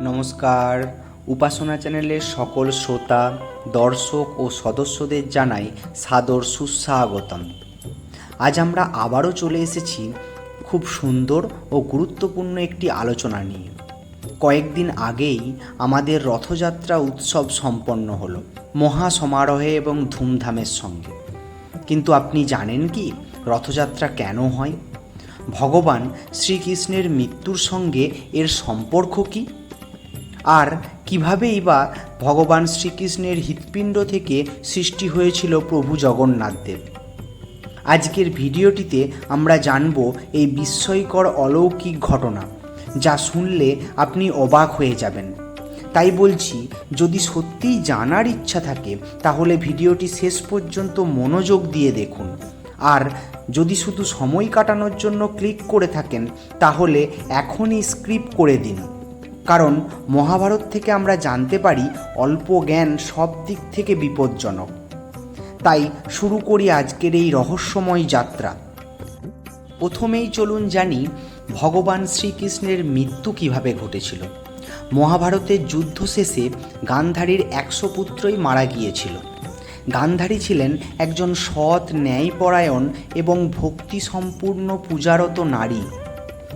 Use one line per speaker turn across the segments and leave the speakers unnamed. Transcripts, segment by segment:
নমস্কার। উপাসনা চ্যানেলের সকল শ্রোতা, দর্শক ও সদস্যদের জানাই সাদর সুস্বাগতম। আজ আমরা আবারও চলে এসেছি খুব সুন্দর ও গুরুত্বপূর্ণ একটি আলোচনা নিয়ে। কয়েকদিন আগেই আমাদের রথযাত্রা উৎসব সম্পন্ন হলো, মহা সমারোহে এবং ধুমধামের সঙ্গে। কিন্তু আপনি জানেন কি রথযাত্রা কেন হয়? ভগবান শ্রীকৃষ্ণের মৃত্যুর সঙ্গে এর সম্পর্ক কী? আর কিভাবেই বা ভগবান শ্রীকৃষ্ণের হৃৎপিণ্ড থেকে সৃষ্টি হয়েছিল প্রভু জগন্নাথদেব আজকের ভিডিওটিতে আমরা জানব এই বিস্ময়কর অলৌকিক ঘটনা, যা শুনলে আপনি অবাক হয়ে যাবেন। তাই বলছি, যদি সত্যিই জানার ইচ্ছা থাকে, তাহলে ভিডিওটি শেষ পর্যন্ত মনোযোগ দিয়ে দেখুন। আর যদি শুধু সময় কাটানোর জন্য ক্লিক করে থাকেন, তাহলে এখনই স্ক্রিপ্ট করে দিন। কারণ মহাভারত থেকে আমরা জানতে পারি অল্প জ্ঞান সব দিক থেকে বিপজ্জনক। তাই শুরু করি আজকের এই রহস্যময় যাত্রা। প্রথমেই চলুন জানি ভগবান শ্রীকৃষ্ণের মৃত্যু কীভাবে ঘটেছিল। মহাভারতের যুদ্ধ শেষে গান্ধারীর একশো পুত্রই মারা গিয়েছিল। গান্ধারী ছিলেন একজন সৎ ন্যায়পরায়ণ এবং ভক্তি সম্পূর্ণ পূজারত নারী।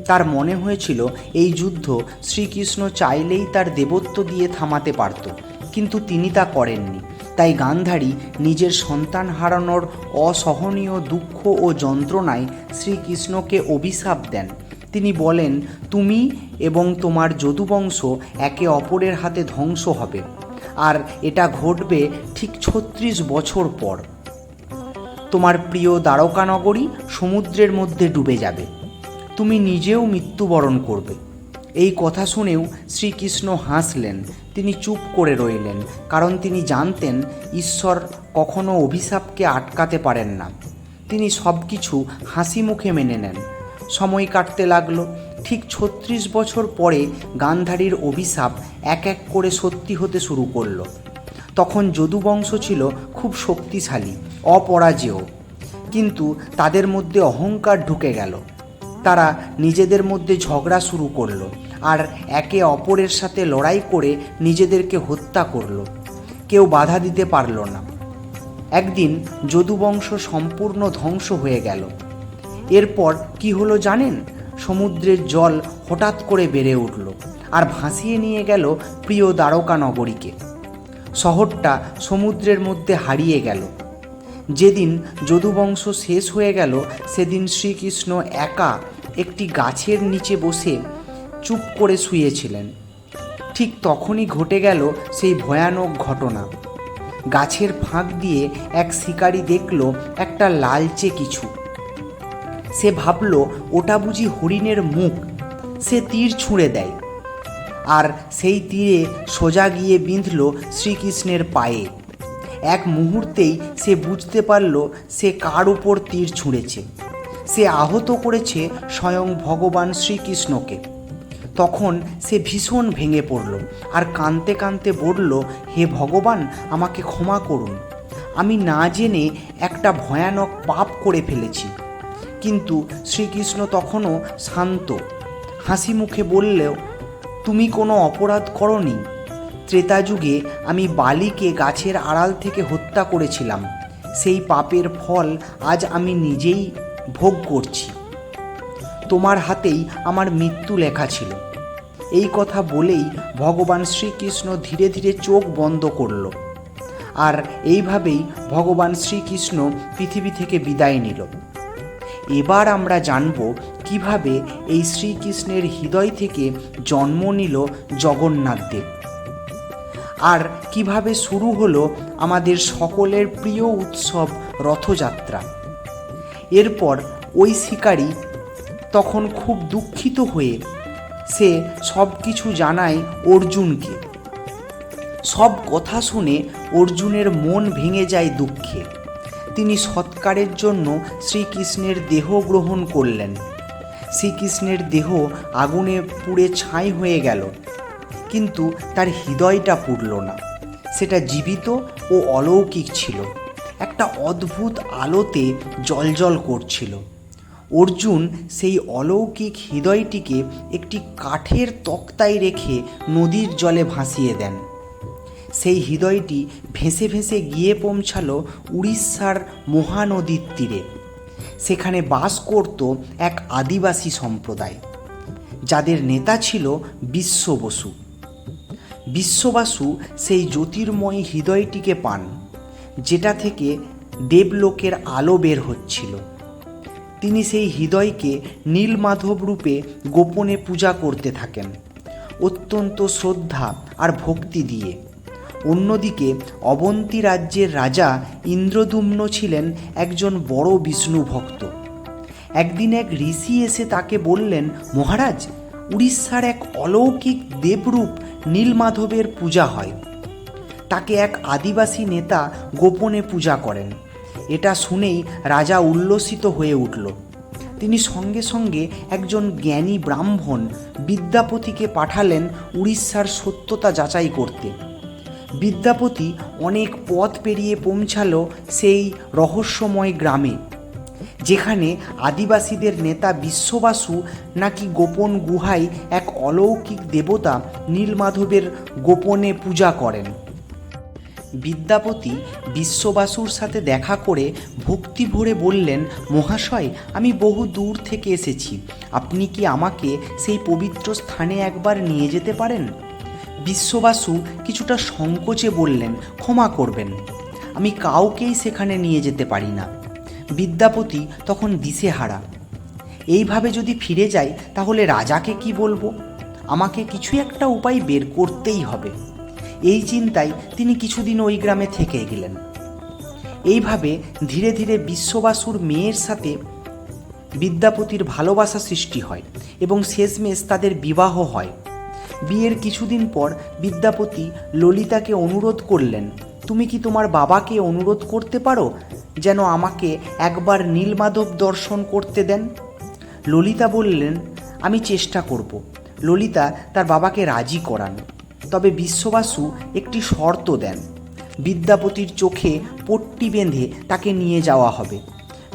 তার মনে হয়েছিল এই যুদ্ধ শ্রীকৃষ্ণ চাইলেই তার দেবত্ব দিয়ে থামাতে পারত, কিন্তু তিনি তা করেননি। তাই গান্ধারী নিজের সন্তান হারানোর অসহনীয় দুঃখ ও যন্ত্রণায় শ্রীকৃষ্ণকে অভিশাপ দেন। তিনি বলেন, তুমি এবং তোমার যদুবংশ একে অপরের হাতে ধ্বংস হবে, আর এটা ঘটবে ঠিক ছত্রিশ বছর পর। তোমার প্রিয় দ্বারকানগরী সমুদ্রের মধ্যে ডুবে যাবে। তুমি নিজেও মৃত্যুবরণ করবে। এই কথা শুনেও শ্রীকৃষ্ণ হাসলেন। তিনি চুপ করে রইলেন, কারণ তিনি জানতেন ঈশ্বর কখনো অভিশাপকে আটকাতে পারেন না। তিনি সব কিছু হাসি মুখে মেনে নেন। সময় কাটতে লাগল। ঠিক ছত্রিশ বছর পরে গান্ধারীর অভিশাপ এক এক করে সত্যি হতে শুরু করল। তখন যদুবংশ ছিল খুব শক্তিশালী, অপরাজেয়। কিন্তু তাদের মধ্যে অহংকার ঢুকে গেল। তারা নিজেদের মধ্যে ঝগড়া শুরু করল আর একে অপরের সাথে লড়াই করে নিজেদেরকে হত্যা করল। কেউ বাধা দিতে পারল না। একদিন যদুবংশ সম্পূর্ণ ধ্বংস হয়ে গেল। এরপর কি হলো জানেন? সমুদ্রের জল হঠাৎ করে বেড়ে উঠল আর ভাসিয়ে নিয়ে গেল প্রিয় দ্বারকা নগরীকে। শহরটা সমুদ্রের মধ্যে হারিয়ে গেল। যেদিন যদুবংশ শেষ হয়ে গেল, সেদিন শ্রীকৃষ্ণ একা একটি গাছের নিচে বসে চুপ করে শুয়েছিলেন। ঠিক তখনই ঘটে গেল সেই ভয়ানক ঘটনা। গাছের ফাঁক দিয়ে এক শিকারী দেখল একটা লালচে কিছু। সে ভাবল, ওটা বুঝি হরিণের মুখ। সে তীর ছুঁড়ে দেয়। আর সেই তীরে সোজা গিয়ে বিঁধল শ্রীকৃষ্ণের পায়ে। এক মুহূর্তেই সে বুঝতে পারল সে কার উপর তীর ছুঁড়েছে। সে আহত করেছে স্বয়ং ভগবান শ্রীকৃষ্ণকে। তখন সে ভীষণ ভেঙে পড়ল আর কাঁদতে কাঁদতে বলল, হে ভগবান, আমাকে ক্ষমা করুন। আমি না জেনে একটা ভয়ানক পাপ করে ফেলেছি। কিন্তু শ্রীকৃষ্ণ তখনও শান্ত হাসি মুখে বললেও, তুমি কোনো অপরাধ করনি? ত্রেতা যুগে আমি বালিকে গাছের আড়াল থেকে হত্যা করেছিলাম। সেই পাপের ফল আজ আমি নিজেই ভোগ করছি। তোমার হাতেই আমার মৃত্যু লেখা ছিল। এই কথা বলেই ভগবান শ্রীকৃষ্ণ ধীরে ধীরে চোখ বন্ধ করল। আর এইভাবেই ভগবান শ্রীকৃষ্ণ পৃথিবী থেকে বিদায় নিল। এবার আমরা জানব কীভাবে এই শ্রীকৃষ্ণের হৃদয় থেকে জন্ম নিল জগন্নাথ দেব। আর কীভাবে শুরু হলো আমাদের সকলের প্রিয় উৎসব রথযাত্রা। এরপর ওই শিকারী তখন খুব দুঃখিত হয়ে সে সব কিছু জানায় অর্জুনকে। সব কথা শুনে অর্জুনের মন ভেঙে যায় দুঃখে। তিনি সৎকারের জন্য শ্রীকৃষ্ণের দেহ গ্রহণ করলেন। শ্রীকৃষ্ণের দেহ আগুনে পুড়ে ছাই হয়ে গেল। কিন্তু তার হৃদয়টা পুড়ল না। সেটা জীবিত ও অলৌকিক ছিল। একটা অদ্ভুত আলোতে জলজল করছিল। অর্জুন সেই অলৌকিক হৃদয়টিকে একটি কাঠের তক্তায় রেখে নদীর জলে ভাসিয়ে দেন। সেই হৃদয়টি ভেসে ভেসে গিয়ে পৌঁছালো উড়িষ্যার মহানদীর তীরে। সেখানে বাস করত এক আদিবাসী সম্প্রদায়। যাদের নেতা ছিল বিশ্ব বসু। বিশ্ববাসু সেই জ্যোতির্ময় হৃদয়টিকে পান, যেটা থেকে দেবলোকের আলো বের হচ্ছিল। তিনি সেই হৃদয়কে নীলমাধব রূপে গোপনে পূজা করতে থাকেন, অত্যন্ত শ্রদ্ধা আর ভক্তি দিয়ে। অন্যদিকে অবন্তী রাজ্যের রাজা ইন্দ্রদুম্ন ছিলেন একজন বড় বিষ্ণু ভক্ত। একদিন এক ঋষি এসে তাকে বললেন, মহারাজ, উড়িষ্যার এক অলৌকিক দেবরূপ নীলমাধবের পূজা হয়। তাকে এক আদিবাসী নেতা গোপনে পূজা করেন। এটা শুনেই রাজা উল্লসিত হয়ে উঠল। তিনি সঙ্গে সঙ্গে একজন জ্ঞানী ব্রাহ্মণ বিদ্যাপতিকে পাঠালেন উড়িষ্যার সত্যতা যাচাই করতে। বিদ্যাপতি অনেক পথ পেরিয়ে পৌঁছালো সেই রহস্যময় গ্রামে। যেখানে আদিবাসীদের নেতা বিশ্ববাসু নাকি গোপন গুহায় এক অলৌকিক দেবতা নীলমাধবের গোপনে পূজা করেন। বিদ্যাপতি বিশ্ববাসুর সাথে দেখা করে ভক্তি ভরে বললেন, মহাশয়, আমি বহু দূর থেকে এসেছি। আপনি কি আমাকে সেই পবিত্র স্থানে একবার নিয়ে যেতে পারেন? বিশ্ববাসু কিছুটা সংকোচে বললেন, ক্ষমা করবেন। আমি কাউকেই সেখানে নিয়ে যেতে পারি না। বিদ্যাপতি তখন দিশেহারা। এইভাবে যদি ফিরে যাই তাহলে রাজাকে কি বলব? আমাকে কিছু একটা উপায় বের করতেই হবে। এই চিন্তায় তিনি কিছুদিন ওই গ্রামে থেকে গেলেন। এইভাবে ধীরে ধীরে বিশ্ববাসুর মেয়ের সাথে বিদ্যাপতির ভালোবাসা সৃষ্টি হয় এবং শেষমেশ তাদের বিবাহ হয়। বিয়ের কিছুদিন পর বিদ্যাপতি ললিতাকে অনুরোধ করলেন তুমি কি তোমার বাবাকে অনুরোধ করতে পারো যেন আমাকে একবার নীলমাধব দর্শন করতে দেন? ললিতা বললেন, আমি চেষ্টা করব। ললিতা তার বাবাকে রাজি করান। তবে বিশ্ববাসু একটি শর্ত দেন। বিদ্যাপতির চোখে পট্টি বেঁধে তাকে নিয়ে যাওয়া হবে।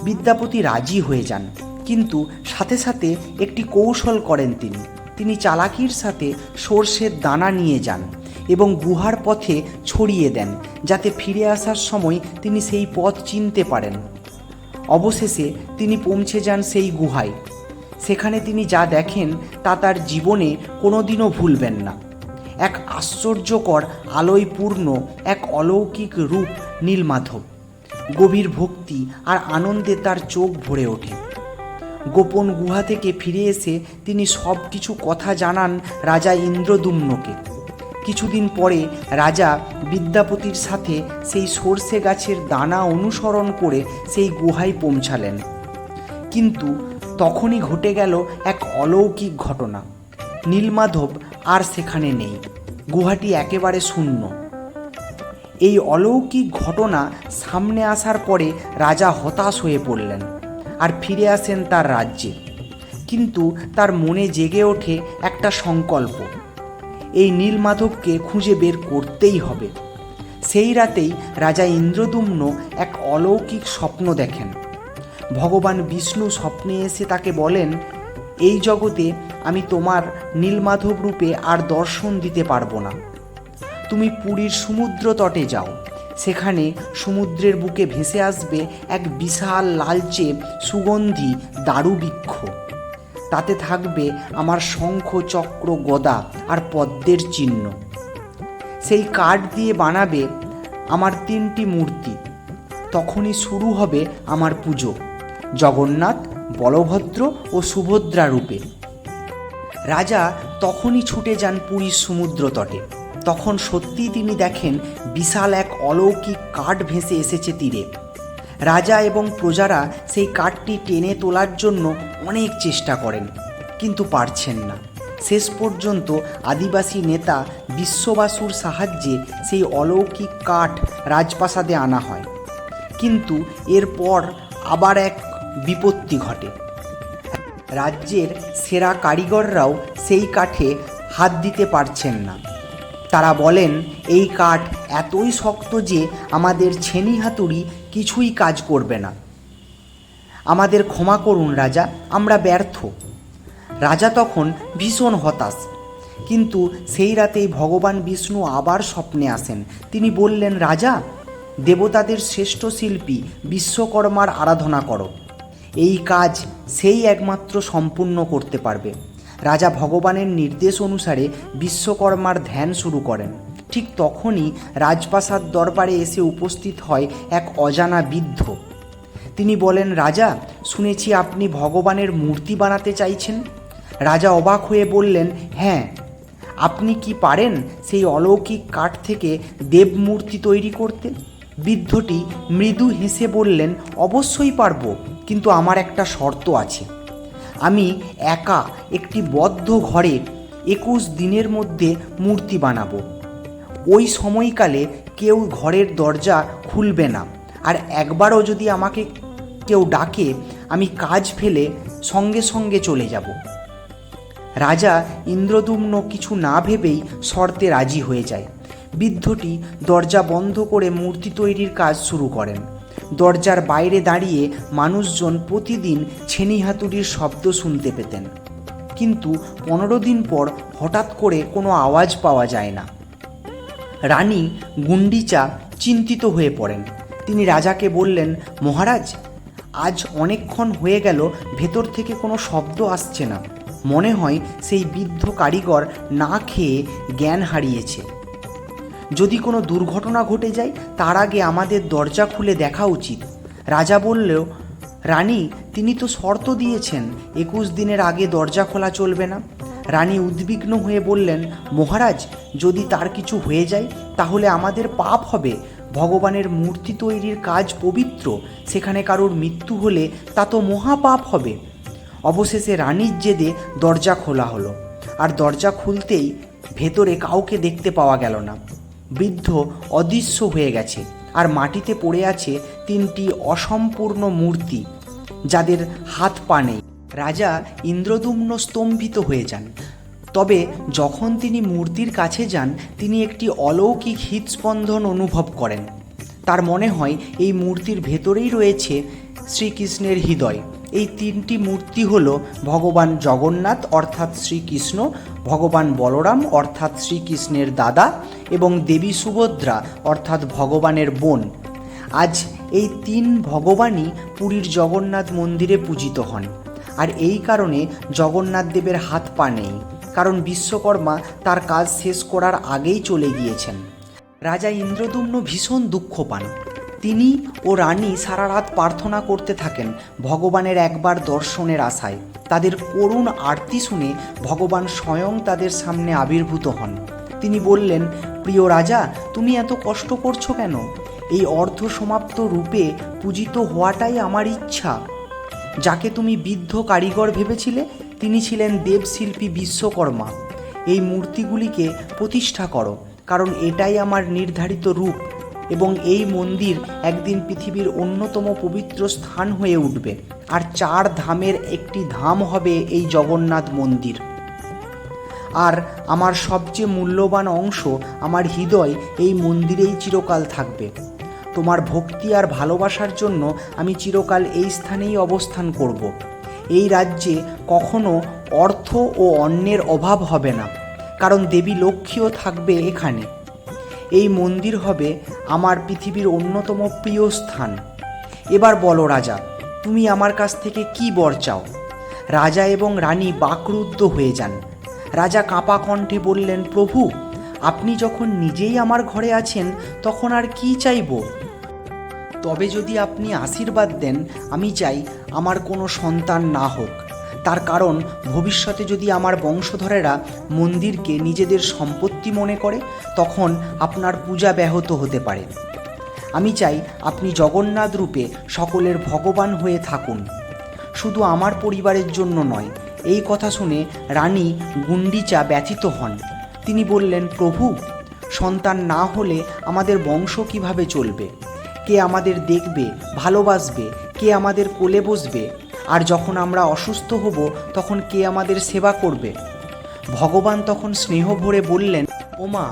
বিদ্যাপতি রাজি হয়ে যান, কিন্তু সাথে সাথে একটি কৌশল করেন তিনি। তিনি চালাকির সাথে সর্ষের দানা নিয়ে যান। এবং গুহার পথে ছড়িয়ে দেন, যাতে ফিরে আসার সময় তিনি সেই পথ চিনতে পারেন। অবশেষে তিনি পৌঁছে যান সেই গুহায়। সেখানে তিনি যা দেখেন, তা তার জীবনে কোনোদিনও ভুলবেন না। এক আশ্চর্যকর আলোয় পূর্ণ এক অলৌকিক রূপ নীলমাধব। গভীর ভক্তি আর আনন্দে তার চোখ ভরে ওঠে। গোপন গুহা থেকে ফিরে এসে তিনি সব কিছু কথা জানান রাজা ইন্দ্রদুম্নকে। কিছুদিন পরে রাজা বিদ্যাপতির সাথে সেই সর্ষে গাছের দানা অনুসরণ করে সেই গুহায় পৌঁছালেন। কিন্তু তখনই ঘটে গেল এক অলৌকিক ঘটনা। নীলমাধব আর সেখানে নেই। গুহাটি একেবারে শূন্য। এই অলৌকিক ঘটনা সামনে আসার পরে রাজা হতাশ হয়ে পড়লেন আর ফিরে আসেন তার রাজ্যে। কিন্তু তার মনে জেগে ওঠে একটা সংকল্প। এই নীলমাধবকে খুঁজে বের করতেই হবে। সেই রাতেই রাজা ইন্দ্রদুম্ন এক অলৌকিক স্বপ্ন দেখেন। ভগবান বিষ্ণু স্বপ্নে এসে তাকে বলেন, এই জগতে আমি তোমার নীলমাধব রূপে আর দর্শন দিতে পারব না। তুমি পুরীর সমুদ্র তটে যাও। সেখানে সমুদ্রের বুকে ভেসে আসবে এক বিশাল লালচে সুগন্ধি দারুবৃক্ষ। তাতে থাকবে আমার শঙ্খ চক্র গদা আর পদ্মের চিহ্ন। সেই কাঠ দিয়ে বানাবে আমার তিনটি মূর্তি। তখনই শুরু হবে আমার পুজো। জগন্নাথ, বলভদ্র ও সুভদ্রা রূপে। রাজা তখনই ছুটে যান পুরীর সমুদ্র তটে। তখন সত্যিই তিনি দেখেন বিশাল এক অলৌকিক কাঠ ভেসে এসেছে তীরে। রাজা এবং প্রজারা সেই কাঠটি টেনে তোলার জন্য অনেক চেষ্টা করেন, কিন্তু পারছেন না। শেষ পর্যন্ত আদিবাসী নেতা বিশ্ববাসুর সাহায্যে সেই অলৌকিক কাঠ রাজপ্রাসাদে আনা হয়। কিন্তু এরপর আবার এক বিপত্তি ঘটে। রাজ্যের সেরা কারিগররাও সেই কাঠে হাত দিতে পারছেন না। তারা বলেন, এই কাঠ এতই শক্ত যে আমাদের ছেনি হাতুড়ি কিছুই কাজ করবে না। আমাদের ক্ষমা করুন রাজা, আমরা ব্যর্থ। রাজা তখন ভীষণ হতাশ। কিন্তু সেই রাতেই ভগবান বিষ্ণু আবার স্বপ্নে আসেন। তিনি বললেন, রাজা, দেবতাদের শ্রেষ্ঠ শিল্পী বিশ্বকর্মার আরাধনা করো। এই কাজ সেই একমাত্র সম্পূর্ণ করতে পারবে। রাজা ভগবানের নির্দেশ অনুসারে বিশ্বকর্মার ধ্যান শুরু করেন। ঠিক তখনই রাজপ্রাসাদ দরবারে এসে উপস্থিত হয় এক অজানা বৃদ্ধ। তিনি বলেন, রাজা, শুনেছি আপনি ভগবানের মূর্তি বানাতে চাইছেন। রাজা অবাক হয়ে বললেন হ্যাঁ আপনি কি পারেন সেই অলৌকিক কাঠ থেকে দেবমূর্তি তৈরি করতে? বৃদ্ধটি মৃদু হেসে বললেন, অবশ্যই পারব, কিন্তু আমার একটা শর্ত আছে। আমি একা একটি বদ্ধ ঘরে একুশ দিনের মধ্যে মূর্তি বানাবো। ওই সময়কালে কেউ ঘরের দরজা খুলবে না। আর একবারও যদি আমাকে কেউ ডাকে, আমি কাজ ফেলে সঙ্গে সঙ্গে চলে যাব। রাজা ইন্দ্রদুম্ন কিছু না ভেবেই শর্তে রাজি হয়ে যায়। বৃদ্ধটি দরজা বন্ধ করে মূর্তি তৈরির কাজ শুরু করেন। দরজার বাইরে দাঁড়িয়ে মানুষজন প্রতিদিন ছেনি হাতুড়ির শব্দ শুনতে পেতেন। কিন্তু পনেরো দিন পর হঠাৎ করে কোনো আওয়াজ পাওয়া যায় না। রানী গুন্ডিচা চিন্তিত হয়ে পড়েন। তিনি রাজাকে বললেন, মহারাজ, আজ অনেকক্ষণ হয়ে গেল, ভেতর থেকে কোনো শব্দ আসছে না। মনে হয় সেই বৃদ্ধ কারিগর না খেয়ে জ্ঞান হারিয়েছে। যদি কোনো দুর্ঘটনা ঘটে যায়, তার আগে আমাদের দরজা খুলে দেখা উচিত। রাজা বললেও, রানী, তিনি তো শর্ত দিয়েছেন, একুশ দিনের আগে দরজা খোলা চলবে না। রানী উদ্বিগ্ন হয়ে বললেন, মহারাজ, যদি তার কিছু হয়ে যায়, তাহলে আমাদের পাপ হবে। ভগবানের মূর্তি তৈরির কাজ পবিত্র, সেখানে কারোর মৃত্যু হলে তা তো মহাপাপ হবে। অবশেষে রানীর জেদে দরজা খোলা হলো, আর দরজা খুলতেই ভেতরে কাউকে দেখতে পাওয়া গেল না। বৃদ্ধ অদৃশ্য হয়ে গেছে। আর মাটিতে পড়ে আছে তিনটি অসম্পূর্ণ মূর্তি, যাদের হাত পা নেই। রাজা ইন্দ্রদুম্ন স্তম্ভিত হয়ে যান। তবে যখন তিনি মূর্তির কাছে যান, তিনি একটি অলৌকিক হৃদস্পন্দন অনুভব করেন। তার মনে হয়, এই মূর্তির ভেতরেই রয়েছে শ্রীকৃষ্ণের হৃদয়। এই তিনটি মূর্তি হল ভগবান জগন্নাথ, অর্থাৎ শ্রীকৃষ্ণ, ভগবান বলরাম, অর্থাৎ শ্রীকৃষ্ণের দাদা এবং দেবী সুভদ্রা, অর্থাৎ ভগবানের বোন। আজ এই তিন ভগবানই পুরীর জগন্নাথ মন্দিরে পূজিত হন। আর এই কারণে জগন্নাথ দেবের হাত পা নেই, কারণ বিশ্বকর্মা তার কাজ শেষ করার আগেই চলে গিয়েছেন। রাজা ইন্দ্রদুম্ন ভীষণ দুঃখ পান। তিনি ও রানী সারা রাত প্রার্থনা করতে থাকেন ভগবানের একবার দর্শনের আশায়। তাদের করুণ আরতি শুনে ভগবান স্বয়ং তাদের সামনে আবির্ভূত হন। তিনি বললেন, প্রিয় রাজা, তুমি এত কষ্ট করছ কেন? এই অর্ধ সমাপ্ত রূপে পূজিত হওয়াটাই আমার ইচ্ছা। যাকে তুমি বৃদ্ধ কারিগর ভেবেছিলে, তিনি ছিলেন দেবশিল্পী বিশ্বকর্মা। এই মূর্তিগুলিকে প্রতিষ্ঠা করো, কারণ এটাই আমার নির্ধারিত রূপ। এবং এই মন্দির একদিন পৃথিবীর অন্যতম পবিত্র স্থান হয়ে উঠবে। আর চার ধামের একটি ধাম হবে এই জগন্নাথ মন্দির। আর আমার সবচেয়ে মূল্যবান অংশ, আমার হৃদয় এই মন্দিরেই চিরকাল থাকবে। তোমার ভক্তি আর ভালোবাসার জন্য আমি চিরকাল এই স্থানেই অবস্থান করব। এই রাজ্যে কখনো অর্থ ও অন্যের অভাব হবে না, কারণ দেবী লক্ষ্মীও থাকবে এখানে। এই মন্দির হবে আমার পৃথিবীর অন্যতম প্রিয় স্থান। এবার বলো রাজা, তুমি আমার কাছ থেকে কি বর চাও? রাজা এবং রানী বাকরুদ্ধ হয়ে যান। রাজা কাঁপা কণ্ঠে বললেন, প্রভু, আপনি যখন নিজেই আমার ঘরে আছেন, তখন আর কি চাইব? তবে যদি আপনি আশীর্বাদ দেন, আমি চাই আমার কোনো সন্তান না হোক। তার কারণ, ভবিষ্যতে যদি আমার বংশধরেরা মন্দিরকে নিজেদের সম্পত্তি মনে করে, তখন আপনার পূজা ব্যাহত হতে পারে। আমি চাই আপনি জগন্নাথ রূপে সকলের ভগবান হয়ে থাকুন। শুধু আমার পরিবারের জন্য নয়, এই কথা শুনে রানী গুন্ডিচা ব্যথিত হন। তিনি বললেন, প্রভু, সন্তান না হলে আমাদের বংশ কীভাবে চলবে? কে আমাদের দেখবে, ভালোবাসবে? কে আমাদের কোলে বসবে? আর যখন আমরা অসুস্থ হব, তখন কে আমাদের সেবা করবে? ভগবান তখন স্নেহ ভরে বললেন, ওমা,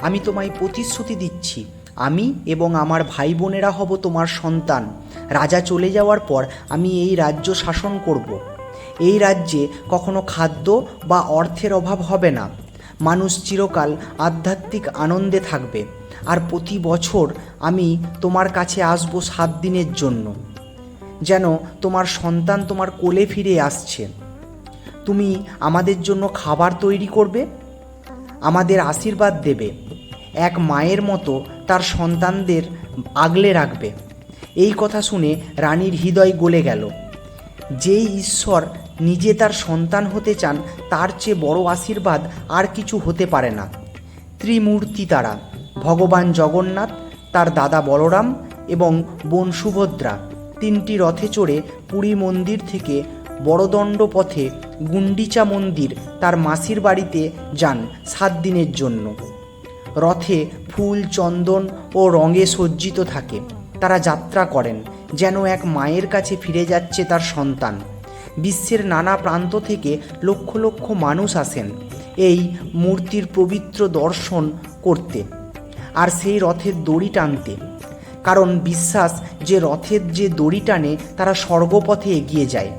আমি তোমায় প্রতিশ্রুতি দিচ্ছি। আমি এবং আমার ভাই বোনেরা হব তোমার সন্তান। রাজা চলে যাওয়ার পর আমি এই রাজ্য শাসন করব। এই রাজ্যে কখনো খাদ্য বা অর্থের অভাব হবে না। মানুষ চিরকাল আধ্যাত্মিক আনন্দে থাকবে। আর প্রতি বছর আমি তোমার কাছে আসব সাত দিনের জন্য। যেন তোমার সন্তান তোমার কোলে ফিরে আসছে। তুমি আমাদের জন্য খাবার তৈরি করবে, আমাদের আশীর্বাদ দেবে, এক মায়ের মতো তার সন্তানদের আগলে রাখবে। এই কথা শুনে রানীর হৃদয় গলে গেল। যেই ঈশ্বর নিজে তার সন্তান হতে চান, তার চেয়ে বড় আশীর্বাদ আর কিছু হতে পারে না। ত্রিমূর্তি তারা, ভগবান জগন্নাথ, তার দাদা বলরাম এবং বোন সুভদ্রা। তিনটি রথে চড়ে পুরী মন্দির থেকে বড়দণ্ড পথে গুন্ডিচা মন্দির তার মাসির বাড়িতে যান সাত দিনের জন্য। রথে ফুল, চন্দন ও রঙে সজ্জিত থাকে। তারা যাত্রা করেন, যেন এক মায়ের কাছে ফিরে যাচ্ছে তার সন্তান। বিশ্বের নানা প্রান্ত থেকে লক্ষ লক্ষ মানুষ আসেন এই মূর্তির পবিত্র দর্শন করতে। আর সেই রথের দড়ি টানতে। কারণ বিশ্বাস যে রথের যে দড়ি টানে তারা স্বর্গপথে এগিয়ে যায়।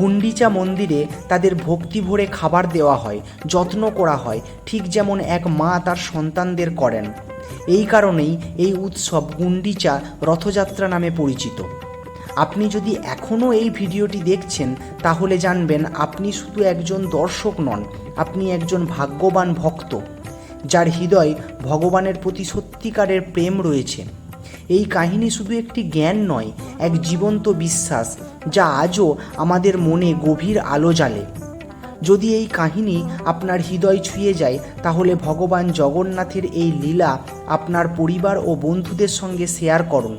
গুন্ডিচা মন্দিরে তাদের ভক্তি ভরে খাবার দেওয়া হয়, যত্ন করা হয়, ঠিক যেমন এক মা তার সন্তানদের করেন। এই কারণেই এই উৎসব গুন্ডিচা রথযাত্রা নামে পরিচিত। আপনি যদি এখনও এই ভিডিওটি দেখছেন, তাহলে জানবেন আপনি শুধু একজন দর্শক নন, আপনি একজন ভাগ্যবান ভক্ত, যার হৃদয় ভগবানের প্রতি সত্যিকারের প্রেম রয়েছে। এই কাহিনী শুধু একটি জ্ঞান নয়, এক জীবন্ত বিশ্বাস, যা আজও আমাদের মনে গভীর আলো জ্বালে। যদি এই কাহিনী আপনার হৃদয় ছুঁয়ে যায়, তাহলে ভগবান জগন্নাথের এই লীলা আপনার পরিবার ও বন্ধুদের সঙ্গে শেয়ার করুন।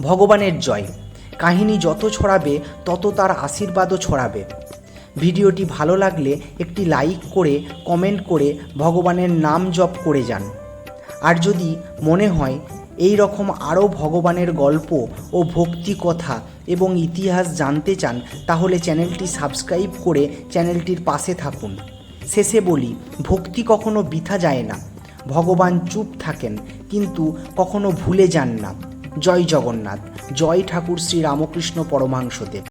ভগবানের জয়। কাহিনী যত ছড়াবে, তত তার আশীর্বাদও ছড়াবে। ভিডিওটি ভালো লাগলে একটি লাইক করে, কমেন্ট করে ভগবানের নাম জপ করে যান। আর যদি মনে হয় এই রকম আরও ভগবানের গল্প ও ভক্তি কথা এবং ইতিহাস জানতে চান, তাহলে চ্যানেলটি সাবস্ক্রাইব করে চ্যানেলটির পাশে থাকুন। শেষে বলি, ভক্তি কখনো বৃথা যায় না। ভগবান চুপ থাকেন, কিন্তু কখনো ভুলে যান না। জয় জগন্নাথ। জয় ঠাকুর শ্রী রামকৃষ্ণ পরমাংশদেব